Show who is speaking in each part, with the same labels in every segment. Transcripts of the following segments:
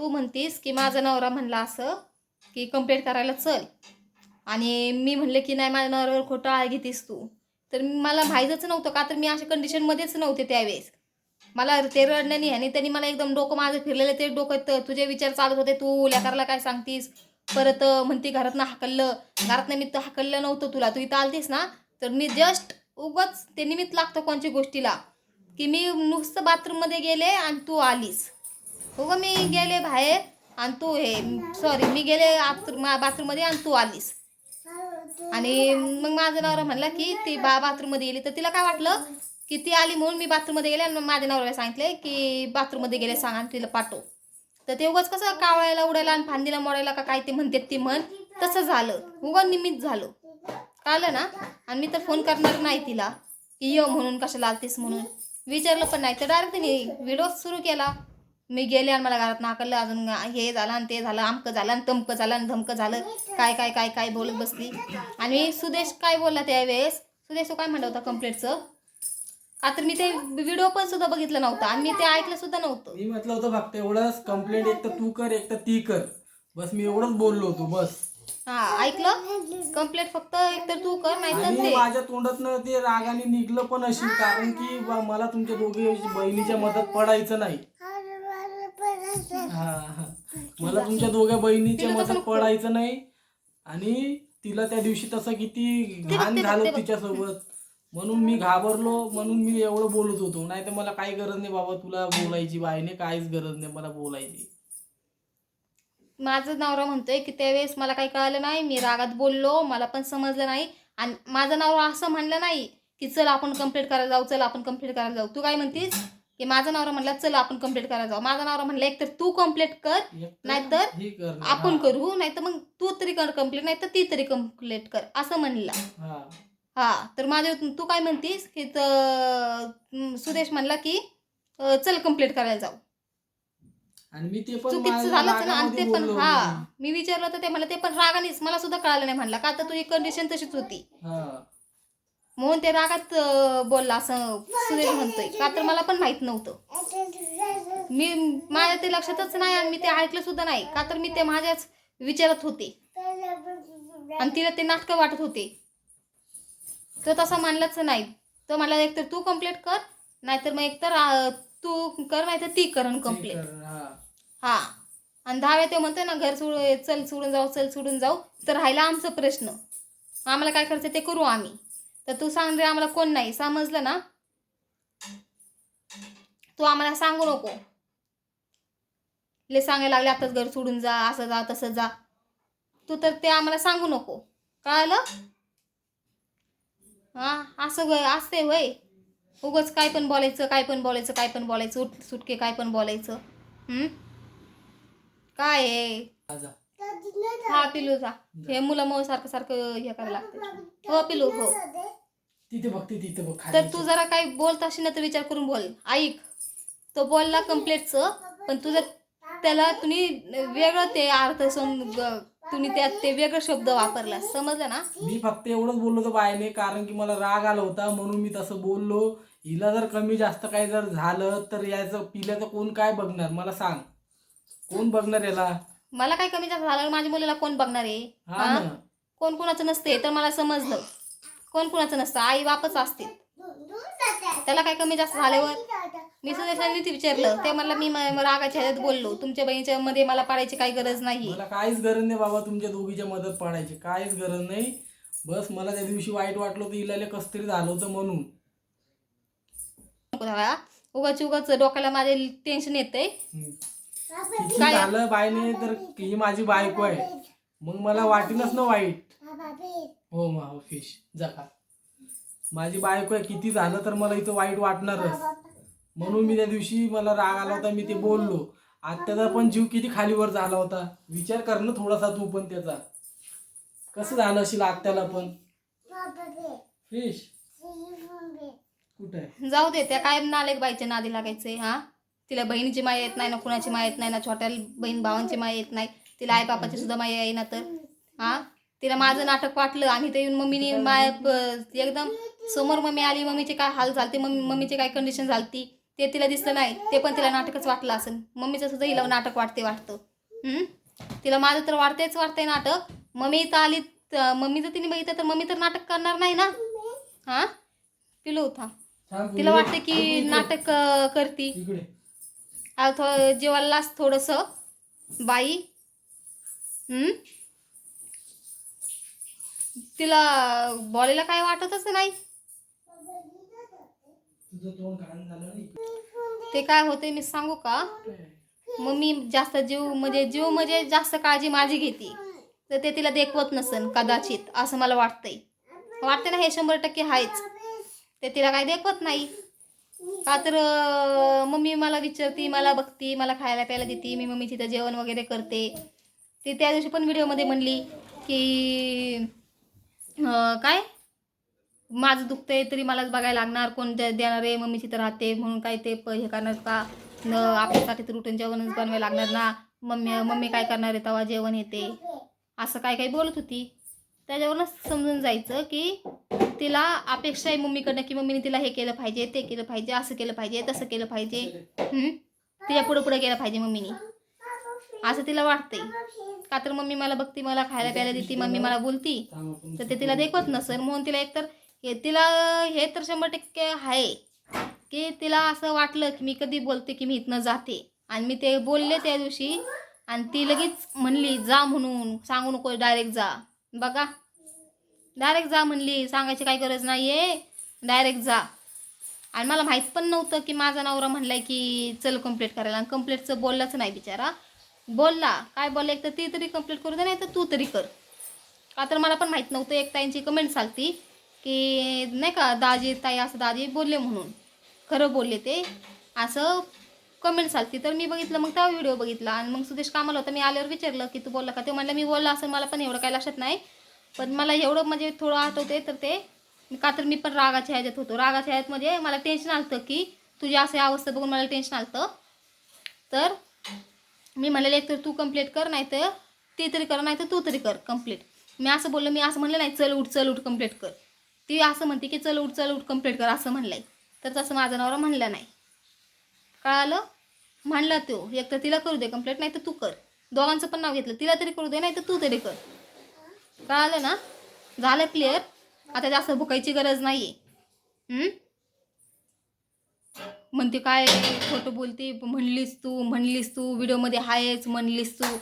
Speaker 1: तू म्हणतीस की माझा नवरा म्हणला असं की कंप्लेंट करायला चल. आणि मी म्हणले की नाही माझ्या नवऱ्यावर खोटं आळ घेतीस तू. तर मला माहीतच नव्हतं का? तर मी अशा कंडिशनमध्येच नव्हते त्यावेळेस. मला ते रडण्याने आणि त्यांनी मला एकदम डोकं माझं फिरलेलं ते डोकं तुझे विचार चालत होते. तू लेकरला काय सांगतीस? परत म्हणते घरातनं हाकललं. घरातनं मी तर हाकललं नव्हतं तुला. तू इथं आलतीस ना? तर मी जस्ट उगच ते निमित्त लागतं कोणत्या गोष्टीला. की मी नुसतं बाथरूममध्ये गेले आणि तू आलीस. हो उगं मी गेले बाहेर आणि तू हे सॉरी मी गेले बाथरूममध्ये आणि तू आलीस. आणि मग माझा नवरा म्हणला की ती बा बाथरूममध्ये गेली तर तिला काय वाटलं? की ती आली म्हणून मी बाथरूममध्ये गेले आणि मग माझ्या नवऱ्याला सांगितले की बाथरूममध्ये गेले सांग आणि तिला पाठव. तर ते उगाच कसं कावळायला उडायला आणि फांदीला मोडायला का काय ते म्हणतात ती म्हण. तसं झालं. हो उगा निमित्त झालं. कळलं ना? आणि मी तर फोन करणार नाही तिला. की ये म्हणून कशाला आलतीस म्हणून. विचारलं पण नाही. तर डायरेक्ट तिने व्हिडिओ सुरू केला. मी गेले आणि मला घरात नाकारलं अजून हे झालं आणि ते झालं आमकं झालं आणि तमकं झालं आणि धमकं झालं. काय काय काय काय बोलत बसली. आणि सुदेश काय बोलला त्यावेळेस? सुदेश काय म्हणत होता कंप्लेंटचं का तर मी ते व्हिडिओ पण सुद्धा बघितलं नव्हतं आणि मी ते ऐकलं सुद्धा नव्हतं.
Speaker 2: मी म्हटलं होतं फक्त एवढंच कंप्लेंट एक तर तू कर एक तर ती कर. बस मी एवढंच बोललो होतो बस.
Speaker 1: हा ऐकलं? कंप्लेंट फक्त एकतर तू कर नाही तर
Speaker 2: आणि
Speaker 1: ते.
Speaker 2: माझ्या तोंडातनं ते रागाने निघलं पण असेल कारण की बा- मला तुमच्या दोघे बहिणीच्या मदत पडायचं नाही. हा मला तुमच्या दोघ्या बहिणीच्या
Speaker 1: नको.
Speaker 2: पडायचं नाही. आणि तिला त्या दिवशी तसं किती घाण झालं. तिच्यासोबत. म्हणून मी घाबरलो म्हणून मी एवढं बोलत होतो. नाही तर मला काही गरज नाही बाबा तुला बोलायची बाईने काहीच गरज नाही मला बोलायची.
Speaker 1: माझं नवरा म्हणतोय की त्यावेळेस मला काही कळालं नाही मी रागात बोललो मला पण समजलं नाही. आणि माझा नवरा असं म्हणलं नाही की चल आपण कंप्लीट करायला जाऊ चल आपण कंप्लीट करायला जाऊ. तू काय म्हणतीस? की माझा नवरा म्हणला चल आपण कंप्लीट करायला जाऊ. माझा नवरा म्हणला एकतर तू कंप्लीट कर नाहीतर. आपण करू नाहीतर मग तू तरी कर कंप्लीट नाही तर ती तरी कंप्लीट कर असं म्हणला.
Speaker 2: हा.
Speaker 1: तर माझ्या तू काय म्हणतीस? की सुदेश म्हणला की चल कंप्लीट करायला जाऊ. चुकीचं झालंच ना आणि ते पण हा. मी. विचारलं तर ते मला ते पण रागानेच मला सुद्धा कळालं नाही म्हणला. का तर तुझी कंडिशन तशीच होती. म्हणून ते रागात बोलला असं सुरेश म्हणतोय. का तर मला पण माहीत नव्हतं. मी माझ्या ते लक्षातच नाही आणि मी ते ऐकलं सुद्धा नाही. का तर मी ते माझ्याच विचारात होते. आणि तिला ते नाटकं वाटत होते. तो तसा मानलाच नाही. तो मला एकतर तू कंप्लीट कर नाहीतर मग एकतर तू कर नाहीतर ती कर
Speaker 2: ते
Speaker 1: कंप्लीट
Speaker 2: कर, हा.
Speaker 1: हा. आणि दहा वेळा ते म्हणतोय ना घर सोड चल सोडून जाऊ चल सोडून जाऊ. तर राहिला आमचा प्रश्न. आम्हाला काय करायचं ते करू आम्ही. तर तू सांग रे आम्हाला कोण नाही. समजलं ना? तू आम्हाला सांगू नको. ले सांगायला लागले आताच घर सोडून जा असं जा तसं जा. तू तर ते आम्हाला सांगू नको. कळालं? हा असं वय असते वय उगच काय पण बोलायचं काय पण बोलायचं काय पण बोलायचं उठ सुटके काय पण बोलायचं. हम्म? काय आहे
Speaker 2: हा,
Speaker 1: पिलू जा. हे मुलं मग सारखं सारखं हे करायला लागतं हो पिलू हो.
Speaker 2: तिथे बघते तिथे बघ
Speaker 1: तर तू जरा काही बोलत असेल ना तर विचार करून बोल. ऐक तो बोलला कम्प्लेटचं पण तू जर त्याला तुम्ही वेगळं ते अर्थ सम तुम्ही त्यात ते वेगळं शब्द वापरला. समजलं ना?
Speaker 2: मी फक्त एवढंच बोललो होतो बायने कारण की मला राग आला होता म्हणून मी तसं बोललो. हिला जर कमी जास्त काही जर झालं तर याचं पिल्याचं कोण काय बघणार? मला सांग. कोण बघणार याला?
Speaker 1: मला काय कमी जास्त झालं? माझ्या मुलीला कोण बघणार आहे?
Speaker 2: हा
Speaker 1: हा?
Speaker 2: ना
Speaker 1: कोण कोणाचं नसते तर मला समजलं. कोण कोणाचं नसतं? आई बापच असते त्याला काय कमी जास्त झाल्यावर? मी सुदेशांनी ते विचारलं. ते मला मी म- रागाच्या ह्याच्यात बोललो. तुमच्या बहिणीच्या मध्ये मला पाडायची काही गरज नाही.
Speaker 2: मला काहीच गरज नाही बाबा तुमच्या दोघीच्या मदत पडायची. काहीच गरज नाही. बस मला त्या दिवशी वाईट वाटलं होतं हिला कस तरी झालं होतं म्हणून.
Speaker 1: उगाच उगाच डोक्याला माझे टेन्शन येतंय.
Speaker 2: हम्म.
Speaker 1: काय?
Speaker 2: झालं बायने तर ही माझी बायको आहे. मग मला वाटेनच ना वाईट. हो मा हो फिश जका माझी बायको आहे किती झालं तर मला इथं वाईट वाटणारच. म्हणून मी त्या दिवशी मला राग आला होता मी ते बोललो. आत्याचा पण जीव किती खालीवर झाला होता. विचार कर ना थोडासा तू पण त्याचा. कसं झालं असेल आत्याला पण? फिश कुठं आहे?
Speaker 1: जाऊ दे त्या काय नालेक बाईच्या नादी लागायचे हा? तिला बहिणीची माया येत नाही ना कुणाची माया येत नाही ना छोट्या बहीण भावांची माया येत नाही तिला आई बापाची सुद्धा माया येईना तर हा? तिला माझं नाटक वाटलं आणि ते येऊन मम्मीने माया एकदम समोर मम्मी आली मम्मीचे काय हाल झालते मम्मी मम्मीची काय कंडिशन झालती ते तिला दिसलं नाही ते पण तिला नाटकच वाटलं असेल. मम्मीचं सुद्धा हिला नाटक वाटते वाटतं? तिला माझं तर वाटतेच वाटतंय नाटक. मम्मी इथं आली मम्मी जर तिने बघितलं तर मम्मी तर नाटक करणार नाही ना? हा? पिलो होता तिला. वाटतं की. नाटक करती. थोडं जेवायलाच थोडंसं. बाई. हम्म? तिला बॉलीला काय वाटतच नाही. ते काय होते मी सांगू का? मम्मी जास्त जीव म्हणजे जीव म्हणजे जास्त काळजी माझी घेते. तर ते तिला देखवत नसन कदाचित असं मला वाटतंय. वाटते ना हे शंभर टक्के आहेच. ते तिला काय देखवत नाही. का तर मम्मी मला विचारती मला बघती मला खायला प्यायला देते. मी मम्मी तिथं जेवण वगैरे करते. ती त्या दिवशी पण व्हिडिओमध्ये म्हणली की काय? माझं दुखतंय तरी मलाच बघायला लागणार कोण देणार आहे मम्मी तिथं राहते म्हणून काय ते प हे करणार का? न आपल्यासाठी तर उठून जेवणच बनवायला लागणार ना. मम्मी मम्मी काय करणार आहे तेव्हा जेवण येते. असं काय काय बोलत होती. त्याच्यावरूनच समजून जायचं की तिला अपेक्षा आहे मम्मीकडनं की मम्मीने तिला हे केलं पाहिजे ते केलं पाहिजे असं केलं पाहिजे तसं केलं पाहिजे. तिच्या पुढं पुढं केलं पाहिजे मम्मीने. असं तिला वाटतंय. का तर मम्मी मला बघती मला खायला प्यायला देते मम्मी मला बोलती. तर ते तिला देखवत नसेल. म्हणून तिला एकतर हे तिला हे तर शंभर टक्के आहे. की तिला असं वाटलं की मी कधी बोलते की मी इथनं जाते. आणि मी ते बोलले त्या दिवशी आणि ती लगेच म्हणली जा म्हणून सांगू नको डायरेक्ट जा. बघा. डायरेक्ट जा म्हणली सांगायची काही गरज नाही आहे डायरेक्ट जा. आणि मला माहीत पण नव्हतं की माझा नवरा म्हणलाय की चल कंप्लीट करायला. आणि कंप्लीटचं बोललंच नाही बिचारा. बोलला काय बोलला एक तर ती तरी कंप्लीट करू दे नाही तर तू तरी कर. का तर मला पण माहीत नव्हतं एक ताईंची कमेंट चालती की नाही का दाजी ताई असं दाजी बोलले म्हणून. खरं बोलले ते. असं कमेंट चालती तर मी बघितलं मग त्या व्हिडिओ बघितला. आणि मग सुदेश कामाला होता. मी आल्यावर विचारलं की तू बोलला का? ते म्हणलं मी बोलला असं मला पण एवढं काही लक्षात नाही. पण मला एवढं म्हणजे थोडं आठवते तर ते का तर मी पण रागाच्या ह्याच्यात होतो. रागाच्या ह्यात म्हणजे मला टेन्शन आलं की तुझी असं अवस्था बघून मला टेन्शन आलं तर मी म्हणलेलं एक तर तू कंप्लीट कर नाही तर ती तरी कर नाही तर तू तरी कर कंप्लीट मी असं बोललं मी असं म्हणलं नाही चल उठ चल उठ कंप्लीट कर. ती असं म्हणते की चल उठ चल उठ कंप्लीट कर असं म्हणलंय. तर तसं माझा नवरा म्हणलं नाही. कळालं? म्हणला तो एक तर तिला करू दे कंप्लीट नाही तर तू कर. दोघांचं पण नाव घेतलं तिला तरी करू दे नाही तर तू तरी कर. कळालं ना? झालं क्लिअर आता जास्त भुकायची गरज नाही आहे म्हणते काय खोटं बोलते? म्हणलीस तू म्हणलीस तू व्हिडिओमध्ये आहेच म्हणलीस तू.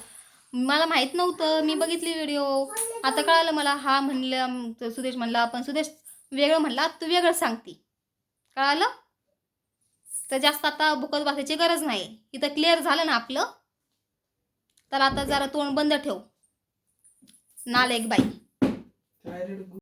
Speaker 1: मला माहीत नव्हतं मी बघितली व्हिडिओ. आता कळालं मला हा म्हणलं तर सुदेश म्हणला पण सुदेश वेगळं म्हणला तू वेगळं सांगती. कळालं? तर जास्त आता भुकत बसायची गरज नाही. इथं क्लिअर झालं ना आपलं? तर आता जरा तोंड बंद ठेव. नालेक बाई.